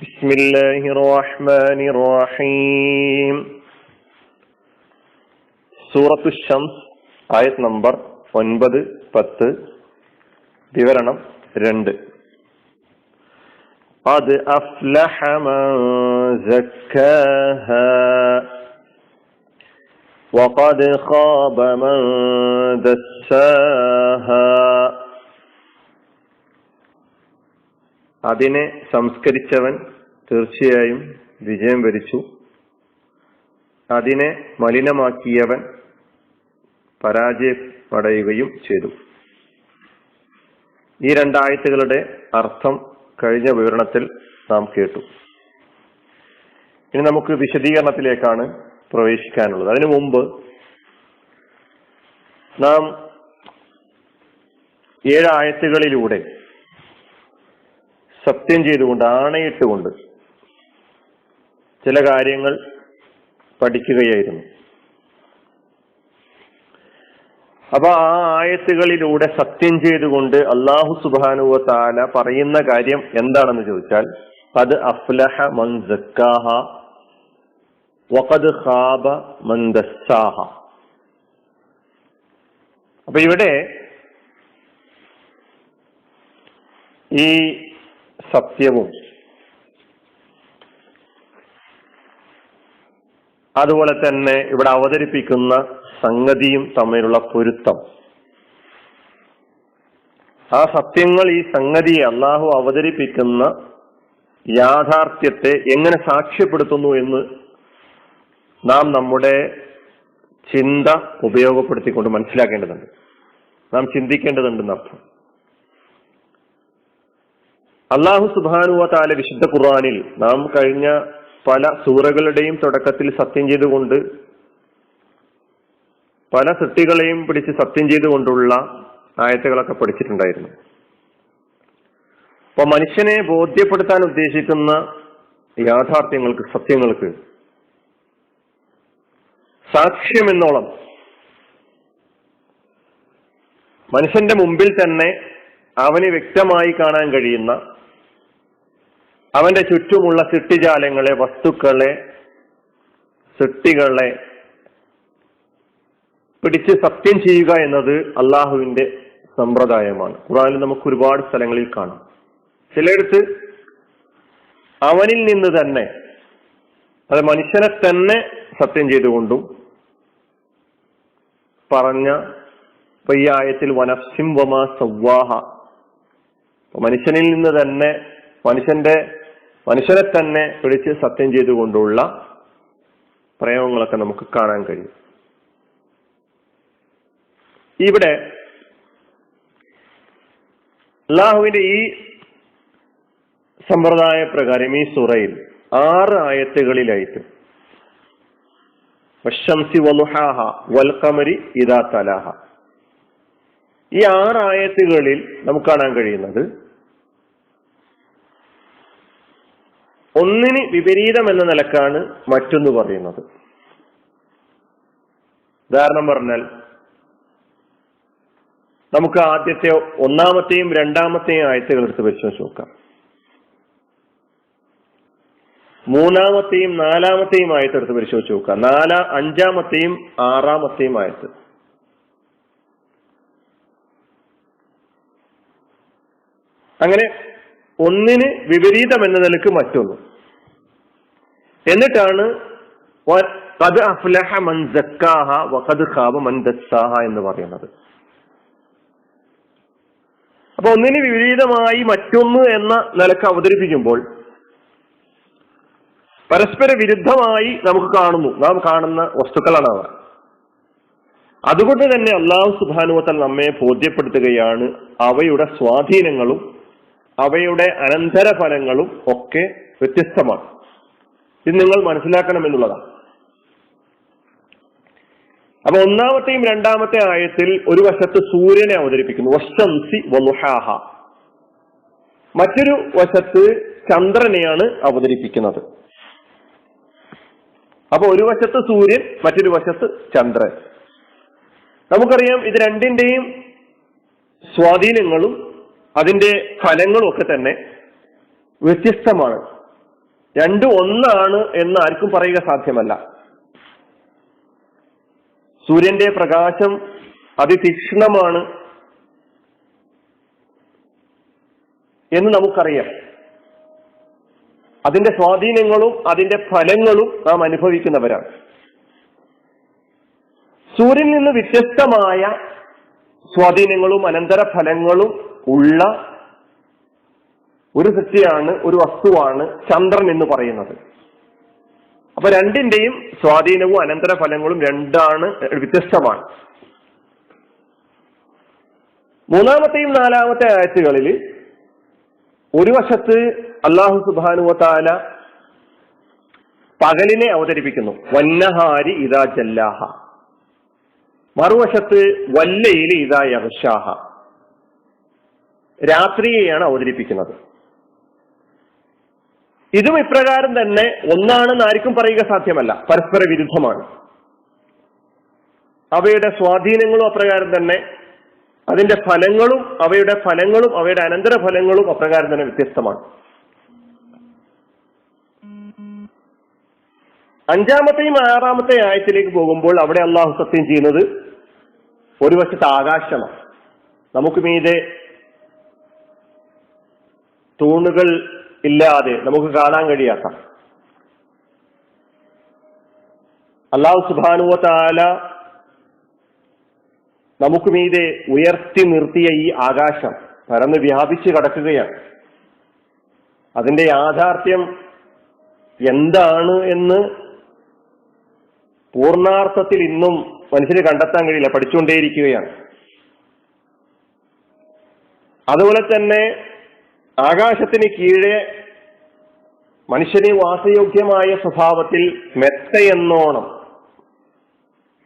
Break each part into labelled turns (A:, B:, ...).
A: بسم الله الرحمن الرحيم സൂറത്തു ഷംസ് ആയത് നമ്പർ ഒൻപത് പത്ത് വിവരണം രണ്ട് قد أفلح من زكاها وقد خاب من دساها അതിനെ സംസ്കരിച്ചവൻ തീർച്ചയായും വിജയം വരിച്ചു. അതിനെ മലിനമാക്കിയവൻ പരാജയപ്പെടയുകയും ചെയ്തു. ഈ രണ്ടായത്തുകളുടെ അർത്ഥം കഴിഞ്ഞ വിവരണത്തിൽ നാം കേട്ടു. ഇനി നമുക്ക് വിശദീകരണത്തിലേക്കാണ് പ്രവേശിക്കാനുള്ളത്. അതിനു മുമ്പ് നാം ഏഴ് ആയത്തുകളിലൂടെ സത്യം ചെയ്തുകൊണ്ട് ആണയിട്ടുകൊണ്ട് ചില കാര്യങ്ങൾ പഠിക്കുകയായിരുന്നു. അപ്പൊ ആ ആയത്തുകളിലൂടെ സത്യം ചെയ്തുകൊണ്ട് അള്ളാഹു സുബാനുവ താല പറയുന്ന കാര്യം എന്താണെന്ന് ചോദിച്ചാൽ അത് അഫ്ലഹ മൻ സക്കാഹ വഖദ് ഖാബ മൻ ദസ്സാഹ. അപ്പൊ ഇവിടെ ഈ സത്യവും. അതുപോലെ തന്നെ ഇവിടെ അവതരിപ്പിക്കുന്ന സംഗതിയും തമ്മിലുള്ള പൊരുത്തം. ആ സത്യങ്ങൾ ഈ സംഗതി അള്ളാഹു അവതരിപ്പിക്കുന്ന യാഥാർത്ഥ്യത്തെ എങ്ങനെ സാക്ഷ്യപ്പെടുത്തുന്നു എന്ന് നാം നമ്മുടെ ചിന്ത ഉപയോഗപ്പെടുത്തിക്കൊണ്ട് മനസ്സിലാക്കേണ്ടതുണ്ട്. നാം ചിന്തിക്കേണ്ടതുണ്ടെന്ന് അർത്ഥം അള്ളാഹു സുബാനുവ താല വിശുദ്ധ ഖുർആാനിൽ നാം കഴിഞ്ഞ പല സൂറകളുടെയും തുടക്കത്തിൽ സത്യം ചെയ്തുകൊണ്ട് പല സൃഷ്ടികളെയും പിടിച്ച് സത്യം ചെയ്തുകൊണ്ടുള്ള ആയത്തുകളൊക്കെ പഠിച്ചിട്ടുണ്ടായിരുന്നു. അപ്പൊ മനുഷ്യനെ ബോധ്യപ്പെടുത്താൻ ഉദ്ദേശിക്കുന്ന യാഥാർത്ഥ്യങ്ങൾക്ക് സത്യങ്ങൾക്ക് സാക്ഷ്യമെന്നോളം മനുഷ്യന്റെ മുമ്പിൽ തന്നെ അവന് വ്യക്തമായി കാണാൻ കഴിയുന്ന അവന്റെ ചുറ്റുമുള്ള സിട്ടിജാലങ്ങളെ വസ്തുക്കളെ സൃഷ്ടികളെ പിടിച്ച് സത്യം ചെയ്യുക എന്നത് അള്ളാഹുവിന്റെ സമ്പ്രദായമാണ്. ഖുറാനിൽ നമുക്ക് ഒരുപാട് സ്ഥലങ്ങളിൽ കാണാം. ചിലയിടത്ത് അവനിൽ നിന്ന് തന്നെ അത് മനുഷ്യനെ തന്നെ സത്യം ചെയ്തുകൊണ്ടും പറഞ്ഞ പയ്യായത്തിൽ ആയത്തിൽ വനഫ്സിം വമ സവ്വാഹ. മനുഷ്യനിൽ നിന്ന് തന്നെ മനുഷ്യന്റെ മനുഷ്യനെ തന്നെ പിടിച്ച് സത്യം ചെയ്തുകൊണ്ടുള്ള പ്രയോഗങ്ങളൊക്കെ നമുക്ക് കാണാൻ കഴിയും. ഇവിടെ അള്ളാഹുവിന്റെ ഈ സമ്പ്രദായ പ്രകാരം ഈ സുറയിൽ ആറ് ആയത്തുകളിലായിട്ട് വശംസി വലുഹാഹ വൽക്കമരി ഇതാ തലാഹ. ഈ ആറ് ആയത്തുകളിൽ നമുക്ക് കാണാൻ കഴിയുന്നത് ഒന്നിന് വിപരീതം എന്ന നിലക്കാണ് മറ്റൊന്ന് പറയുന്നത്. ഉദാഹരണം പറഞ്ഞാൽ നമുക്ക് ആദ്യത്തെ ഒന്നാമത്തെയും രണ്ടാമത്തെയും ആയത്തുകൾ എടുത്ത് പരിശോധിച്ച് നോക്കാം. മൂന്നാമത്തെയും നാലാമത്തെയും ആയത്ത് എടുത്ത് പരിശോധിച്ച് നോക്കാം. നാലാ അഞ്ചാമത്തെയും ആറാമത്തെയും ആയത്ത്. അങ്ങനെ ഒന്നിന് വിപരീതം എന്ന നിലയ്ക്ക് മറ്റൊന്ന്. എന്നിട്ടാണ് അഫ്ലഹ മൻ ഖാബ മൻ എന്ന് പറയുന്നത്. അപ്പൊ ഒന്നിന് വിപരീതമായി മറ്റൊന്ന് എന്ന നിലയ്ക്ക് അവതരിപ്പിക്കുമ്പോൾ പരസ്പര വിരുദ്ധമായി നമുക്ക് കാണുന്നു. നാം കാണുന്ന വസ്തുക്കളാണ് അവ. അതുകൊണ്ട് തന്നെ അള്ളാഹു സുബാനുവത്തൽ നമ്മെ ബോധ്യപ്പെടുത്തുകയാണ് അവയുടെ സ്വാധീനങ്ങളും അവയുടെ അനന്തരഫലങ്ങളും ഒക്കെ വ്യത്യസ്തമാണ്. ഇത് നിങ്ങൾ മനസ്സിലാക്കണം മനസ്സിലാക്കണമെന്നുള്ളതാണ്. അപ്പൊ ഒന്നാമത്തെയും രണ്ടാമത്തെ ആയത്തിൽ ഒരു വശത്ത് സൂര്യനെ അവതരിപ്പിക്കുന്നു. വശംസി വലുഹാഹ മറ്റൊരു വശത്ത് ചന്ദ്രനെയാണ് അവതരിപ്പിക്കുന്നത്. അപ്പൊ ഒരു വശത്ത് സൂര്യൻ മറ്റൊരു വശത്ത് ചന്ദ്രൻ. നമുക്കറിയാം ഇത് രണ്ടിന്റെയും സ്വാധീനങ്ങളും അതിന്റെ ഫലങ്ങളും ഒക്കെ തന്നെ വ്യത്യസ്തമാണ്. രണ്ടും ഒന്നാണ് എന്ന് ആർക്കും പറയുക സാധ്യമല്ല. സൂര്യന്റെ പ്രകാശം അതിതീക്ഷ്ണമാണ് എന്ന് നമുക്കറിയാം. അതിന്റെ സ്വാധീനങ്ങളും അതിന്റെ ഫലങ്ങളും നാം അനുഭവിക്കുന്നവരാണ്. സൂര്യനിൽ നിന്ന് വ്യത്യസ്തമായ സ്വാധീനങ്ങളും അനന്തര ഫലങ്ങളും ഉള്ള ഒരു സൃഷ്ടിയാണ് ഒരു വസ്തുവാണ് ചന്ദ്രൻ എന്ന് പറയുന്നത്. അപ്പൊ രണ്ടിന്റെയും സ്വാധീനവും അനന്തര ഫലങ്ങളും രണ്ടാണ് വ്യത്യസ്തമാണ്. മൂന്നാമത്തെയും നാലാമത്തെ ആയത്തുകളിൽ ഒരു വശത്ത് അള്ളാഹു സുബാനുവത്താല പകലിനെ അവതരിപ്പിക്കുന്നു. വന്നഹാരി ഇതാ ജല്ലാഹ. മറുവശത്ത് വല്ലയിൽ ഇതാ യഹ്ഷാഹ രാത്രിയെയാണ് അവതരിപ്പിക്കുന്നത്. ഇതും ഇപ്രകാരം തന്നെ ഒന്നാണെന്ന് ആർക്കും പറയുക സാധ്യമല്ല. പരസ്പര വിരുദ്ധമാണ്. അവയുടെ സ്വാധീനങ്ങളും അപ്രകാരം തന്നെ അതിന്റെ ഫലങ്ങളും അവയുടെ ഫലങ്ങളും അവയുടെ അനന്തര ഫലങ്ങളും അപ്രകാരം തന്നെ വ്യത്യസ്തമാണ്. അഞ്ചാമത്തെയും ആറാമത്തെ ആയത്തിലേക്ക് പോകുമ്പോൾ അവിടെ അള്ളാഹു സത്യം ചെയ്യുന്നത് ഒരു വശത്ത് ആകാശമാണ്. നമുക്ക് മീതെ തൂണുകൾ ഇല്ലാതെ നമുക്ക് കാണാൻ കഴിയാത്ത. അള്ളാഹു സുബാനുവ താല നമുക്ക് മീതെ ഉയർത്തി നിർത്തിയ ഈ ആകാശം പരന്ന് വ്യാപിച്ചു കിടക്കുകയാണ്. അതിന്റെ യാഥാർത്ഥ്യം എന്താണ് എന്ന് പൂർണാർത്ഥത്തിൽ ഇന്നും മനുഷ്യന് കണ്ടെത്താൻ കഴിയില്ല പഠിച്ചുകൊണ്ടേയിരിക്കുകയാണ്. അതുപോലെ തന്നെ ആകാശത്തിന് കീഴെ മനുഷ്യന് വാസയോഗ്യമായ സ്വഭാവത്തിൽ മെത്തയെന്നോണം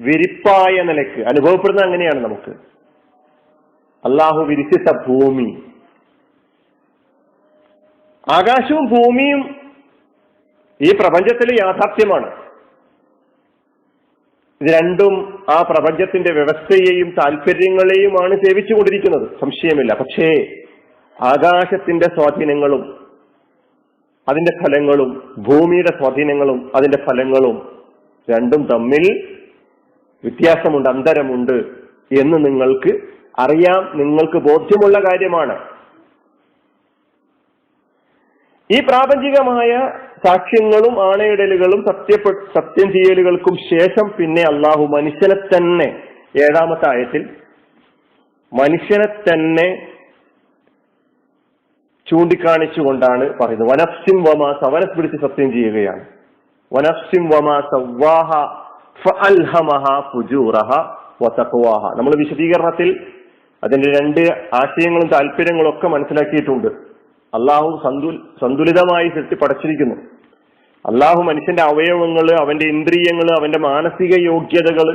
A: വിരിപ്പായ നിലയ്ക്ക് അനുഭവപ്പെടുന്ന അങ്ങനെയാണ് നമുക്ക്. അള്ളാഹു വിരിച്ചിട്ട ഭൂമി. ആകാശവും ഭൂമിയും ഈ പ്രപഞ്ചത്തിലെ യാഥാർത്ഥ്യമാണ്. ഇത് രണ്ടും ആ പ്രപഞ്ചത്തിന്റെ വ്യവസ്ഥയെയും താല്പര്യങ്ങളെയുമാണ് സേവിച്ചുകൊണ്ടിരിക്കുന്നത്. സംശയമില്ല. പക്ഷേ ആകാശത്തിന്റെ സ്വാധീനങ്ങളും അതിന്റെ ഫലങ്ങളും ഭൂമിയുടെ സ്വാധീനങ്ങളും അതിന്റെ ഫലങ്ങളും രണ്ടും തമ്മിൽ വ്യത്യാസമുണ്ട് അന്തരമുണ്ട് എന്ന് നിങ്ങൾക്ക് അറിയാം. നിങ്ങൾക്ക് ബോധ്യമുള്ള കാര്യമാണ്. ഈ പ്രാപഞ്ചികമായ സാക്ഷ്യങ്ങളും ആണയിടലുകളും സത്യപ്പെ സത്യം ചെയ്യലുകൾക്കും ശേഷം പിന്നെ അള്ളാഹു മനുഷ്യനെ തന്നെ ഏഴാമത്തെ ആയത്തിൽ മനുഷ്യനെ തന്നെ ചൂണ്ടിക്കാണിച്ചുകൊണ്ടാണ് പറയുന്നത്. വനഫ്സിം വമാ വനസ് പിടിച്ച് സത്യം ചെയ്യുകയാണ്. വനഫ്സിം വമാ വതഖ്വാഹ നമ്മൾ വിശദീകരണത്തിൽ അതിന്റെ രണ്ട് ആശയങ്ങളും താല്പര്യങ്ങളും ഒക്കെ മനസ്സിലാക്കിയിട്ടുണ്ട്. അള്ളാഹു സന്തു സന്തുലിതമായി സൃഷ്ടി പടച്ചിരിക്കുന്നു. അള്ളാഹു മനുഷ്യന്റെ അവയവങ്ങൾ അവന്റെ ഇന്ദ്രിയങ്ങൾ അവന്റെ മാനസിക യോഗ്യതകൾ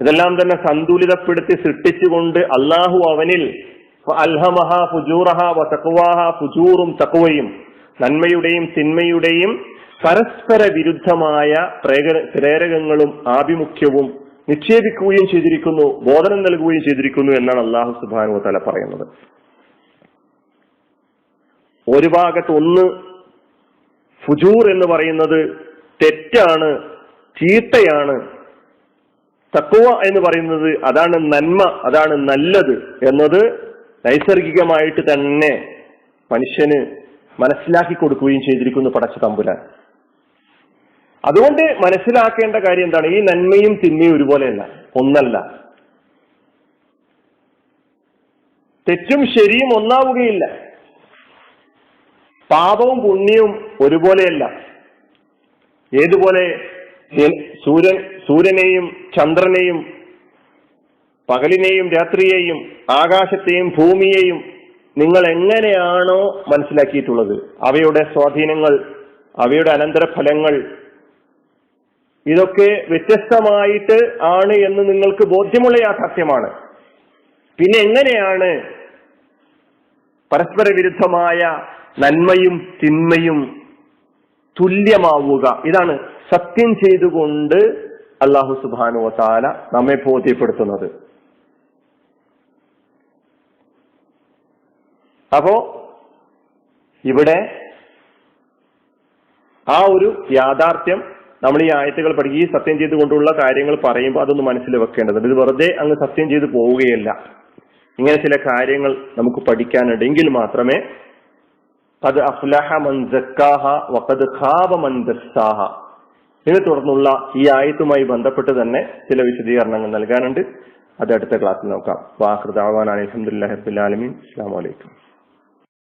A: ഇതെല്ലാം തന്നെ സന്തുലിതപ്പെടുത്തി സൃഷ്ടിച്ചുകൊണ്ട് അള്ളാഹു അവനിൽ അൽഹമഹ ഫുജൂറഹ വതഖ്വാഹ ഫുജൂറും തക്വയും നന്മയുടെയും തിന്മയുടെയും പരസ്പര വിരുദ്ധമായ പ്രേരകങ്ങളും ആഭിമുഖ്യവും നിക്ഷേപിക്കുകയും ചെയ്തിരിക്കുന്നു ബോധനം നൽകുകയും ചെയ്തിരിക്കുന്നു എന്നാണ് അള്ളാഹു സുബാനു തല പറയുന്നത്. ഒരു ഭാഗത്ത് ഒന്ന് ഫുജൂർ എന്ന് പറയുന്നത് തെറ്റാണ് ചീത്തയാണ്. തക്കുവ എന്ന് പറയുന്നത് അതാണ് നന്മ അതാണ് നല്ലത് എന്നത് നൈസർഗികമായിട്ട് തന്നെ മനുഷ്യന് മനസ്സിലാക്കി കൊടുക്കുകയും ചെയ്തിരിക്കുന്നു പടച്ച തമ്പുരാൻ. അതുകൊണ്ട് മനസ്സിലാക്കേണ്ട കാര്യം എന്താണ്? ഈ നന്മയും തിന്മയും ഒരുപോലെയല്ല ഒന്നല്ല. തെറ്റും ശരിയും ഒന്നാവുകയില്ല. പാപവും പുണ്യവും ഒരുപോലെയല്ല. ഏതുപോലെ സൂര്യൻ സൂര്യനെയും ചന്ദ്രനെയും പകലിനെയും രാത്രിയെയും ആകാശത്തെയും ഭൂമിയെയും നിങ്ങൾ എങ്ങനെയാണോ മനസ്സിലാക്കിയിട്ടുള്ളത്? അവയുടെ സ്വാധീനങ്ങൾ അവയുടെ അനന്തരഫലങ്ങൾ ഇതൊക്കെ വ്യത്യസ്തമായിട്ട് ആണ് എന്ന് നിങ്ങൾക്ക് ബോധ്യമുള്ള യാഥാർത്ഥ്യമാണ്. പിന്നെ എങ്ങനെയാണ് പരസ്പര വിരുദ്ധമായ നന്മയും തിന്മയും തുല്യമാവുക? ഇതാണ് സത്യം ചെയ്തുകൊണ്ട് അള്ളാഹു സുബാനു താല നമ്മെ ബോധ്യപ്പെടുത്തുന്നത്. അപ്പോ ഇവിടെ ആ ഒരു യാഥാർത്ഥ്യം നമ്മൾ ഈ ആയത്തുകൾ പഠിക്കുക ഈ സത്യം ചെയ്തുകൊണ്ടുള്ള കാര്യങ്ങൾ പറയുമ്പോൾ അതൊന്ന് മനസ്സിൽ വെക്കേണ്ടതുണ്ട് ഇത് വെറുതെ അങ്ങ് സത്യം ചെയ്ത് പോവുകയല്ല. ഇങ്ങനെ ചില കാര്യങ്ങൾ നമുക്ക് പഠിക്കാനുണ്ടെങ്കിൽ മാത്രമേ അത് അഫ്ലഹ മൻസക്കാഹ വഖദ് ഖാബ മൻ ദസ്സാഹ. ഇതിനെ തുടർന്നുള്ള ഈ ആയത്തുമായി ബന്ധപ്പെട്ട് തന്നെ ചില വിശദീകരണങ്ങൾ നൽകാനുണ്ട്. അത് അടുത്ത ക്ലാസ്സിൽ നോക്കാം. വാഹൃദാവാൻ അലഹമുല്ലാ ഹബ്ബുലാലമീൻ അസ്സാം വലൈക്കും